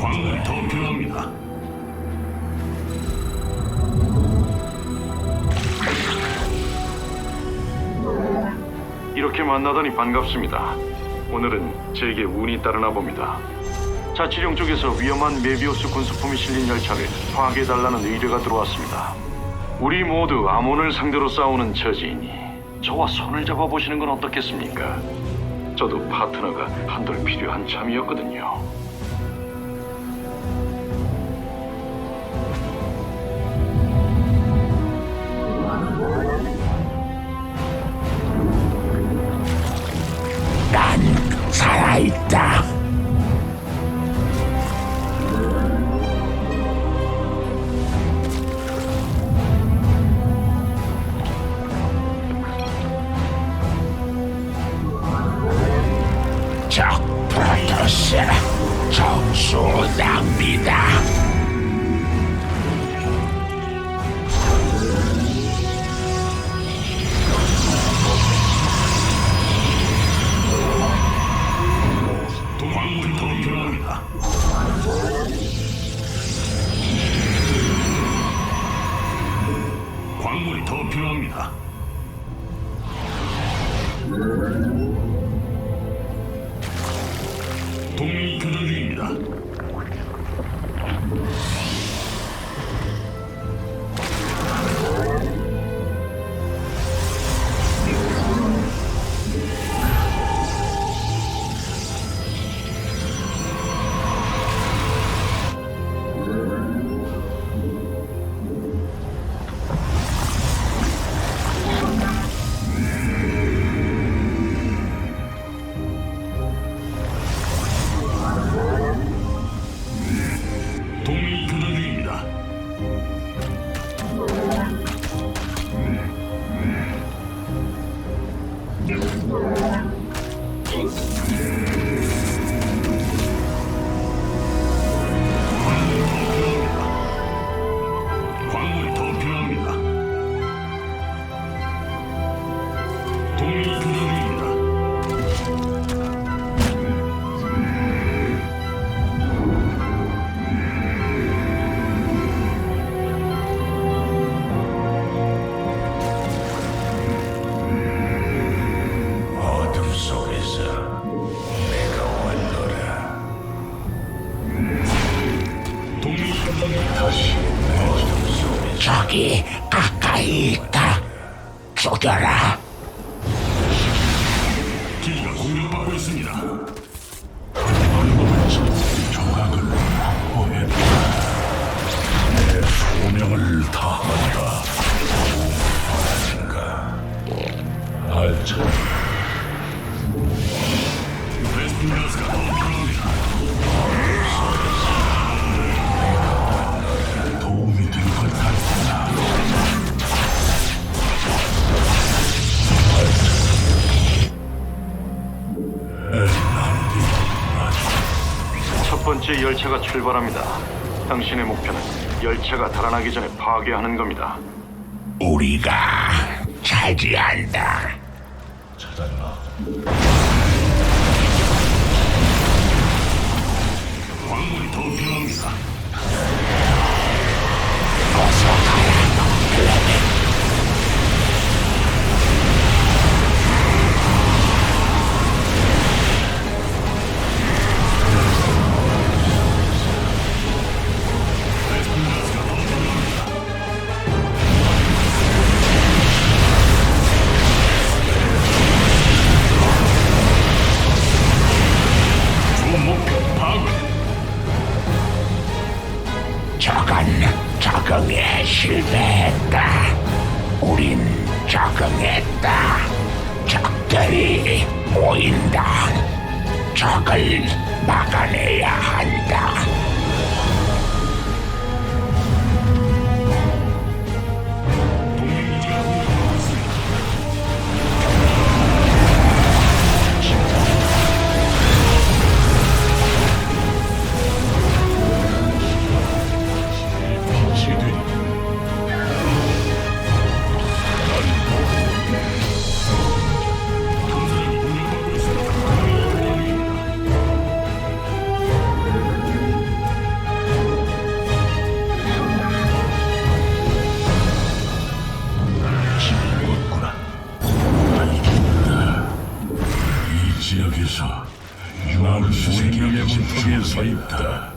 광물이 더 필요합니다. 이렇게 만나다니 반갑습니다. 오늘은 제게 운이 따르나 봅니다. 자치령 쪽에서 위험한 메비우스 군수품이 실린 열차를 파괴해달라는 의뢰가 들어왔습니다. 우리 모두 아몬을 상대로 싸우는 처지이니 저와 손을 잡아보시는 건 어떻겠습니까? 저도 파트너가 한돌 필요한 참이었거든요. 난 살아있다. 광물이 동 첫 번째 열차가 출발합니다. 당신의 목표는 열차가 달아나기 전에 파괴하는 겁니다. 우리가 차지한다. 광물이 더 필요합니다. 서 있다.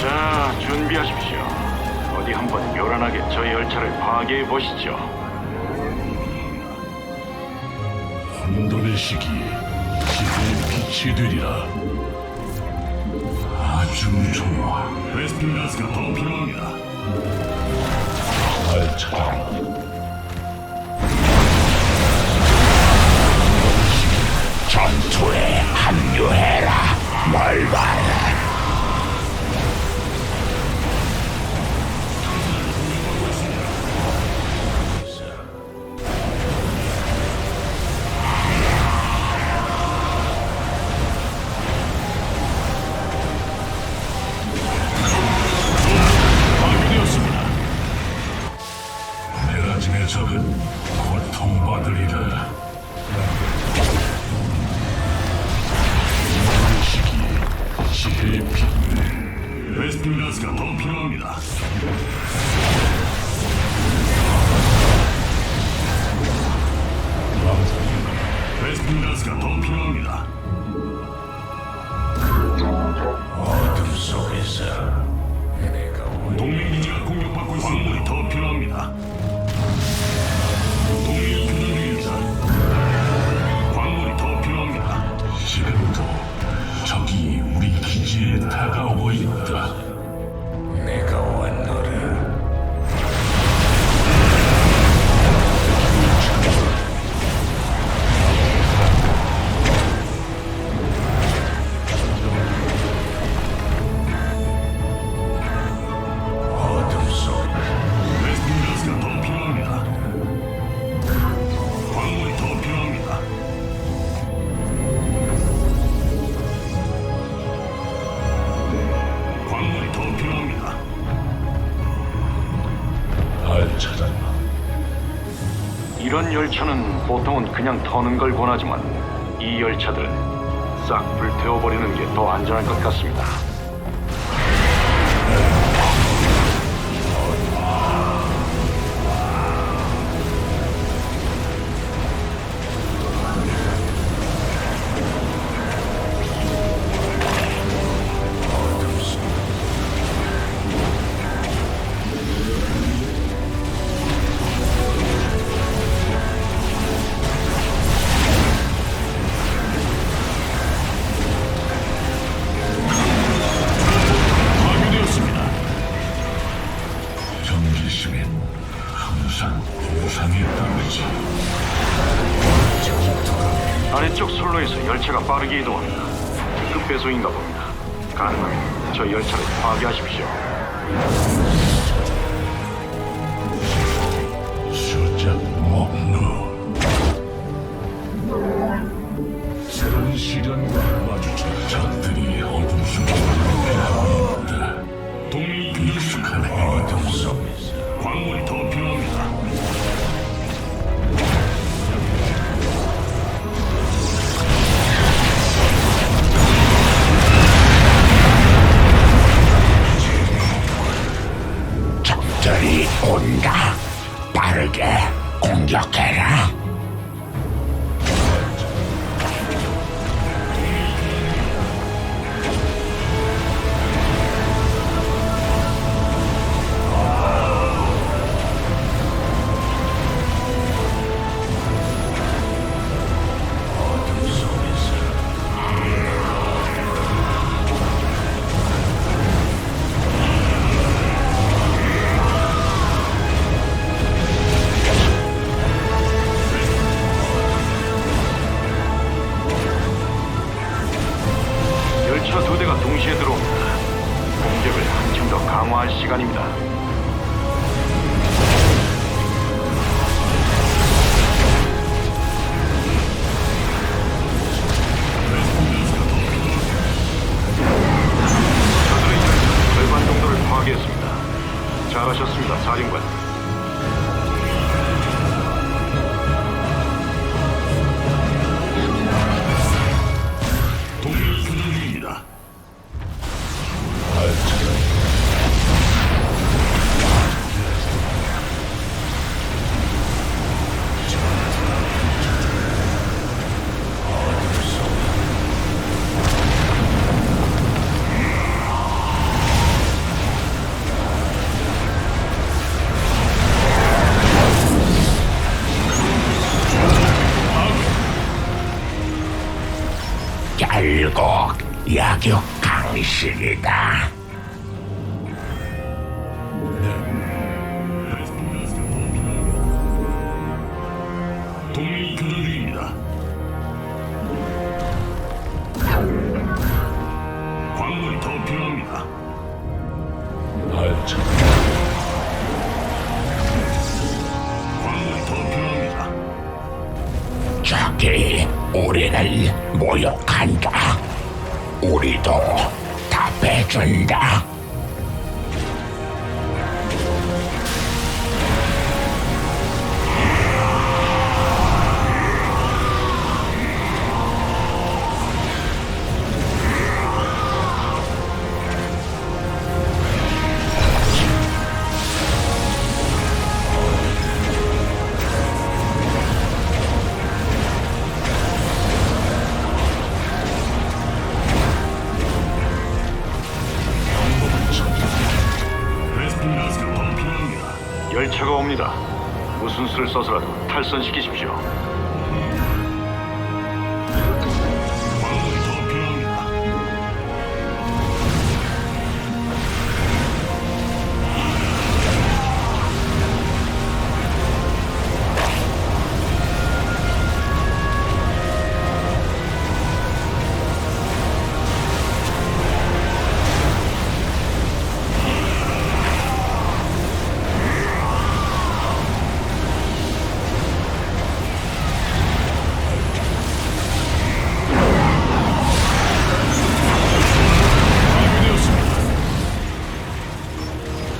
자, 준비하십시오. 어디 한번 요란하게 저 열차를 파괴해 보시죠. 혼돈의 시기에 지구의 빛이 되리라. 아주 좋아. 베스핀 가스가 더 필요합니다. 날 찾아. 전투에 합류해라. 뭘봐 이런 열차는 보통은 그냥 터는 걸 권하지만 이 열차들은 싹 불태워버리는 게 더 안전할 것 같습니다. 열차가 빠르게 이동합니다. 급 배송인가 봅니다. 가능하면 저 열차를 파괴하십시오. 수작 목루 새로운 시련과 마주쳐 적들이 어둠 속에 패하고 있다 동맹이 교전 중입니다. 익숙한 어둠 속에서 광물 약육 강식이다. 동맹이 교전 중입니다. 광물이 더 필요합니다. 알차 광물이 더 필요합니다. 적이 우리를 모욕한다. 우리도 답해준다. 써서라도 탈선시키십시오.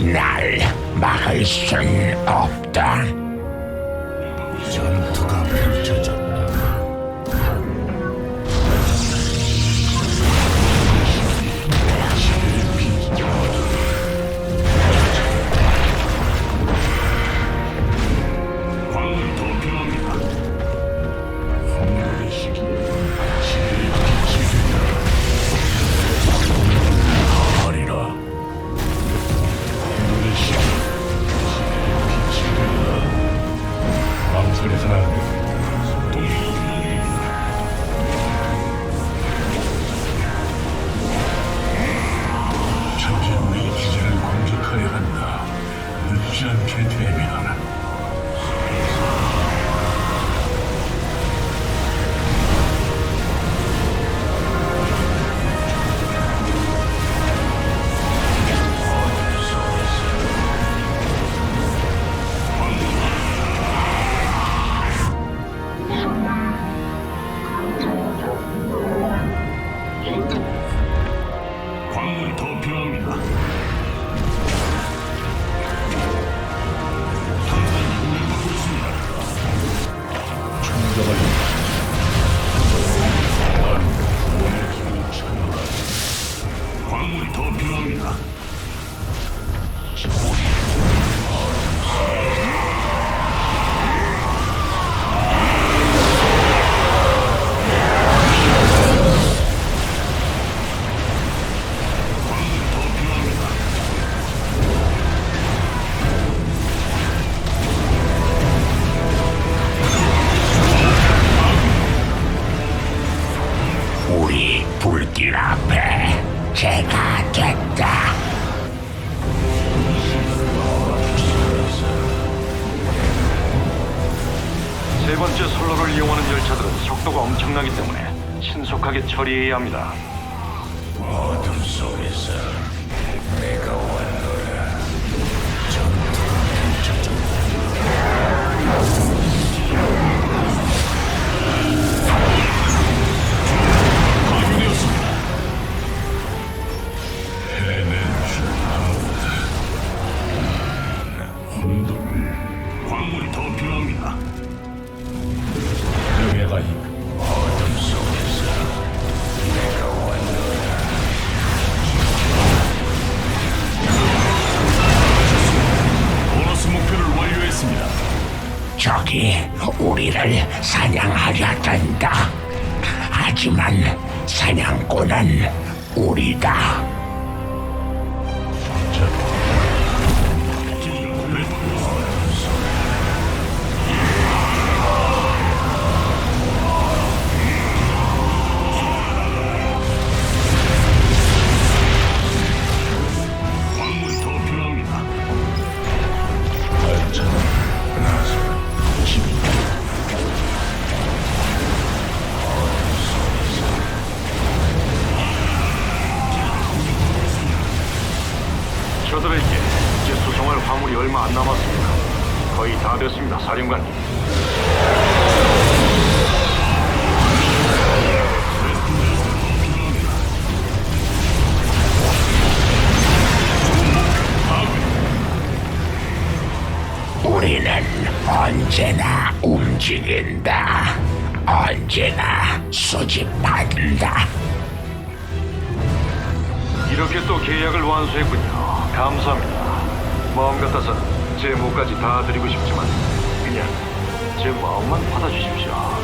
날 막을 순 없다. 이용하는 열차들은 속도가 엄청나기 때문에 신속하게 처리해야 합니다. 어둠 속에서 내가 왔노라 해낸 우리를 사냥하려 든다. 하지만 사냥꾼은 우리다. 언제나 움직인다. 언제나 수집한다. 이렇게 또 계약을 완수했군요. 감사합니다. 마음 같아서는 제 몫까지 다 드리고 싶지만 그냥 제 마음만 받아주십시오.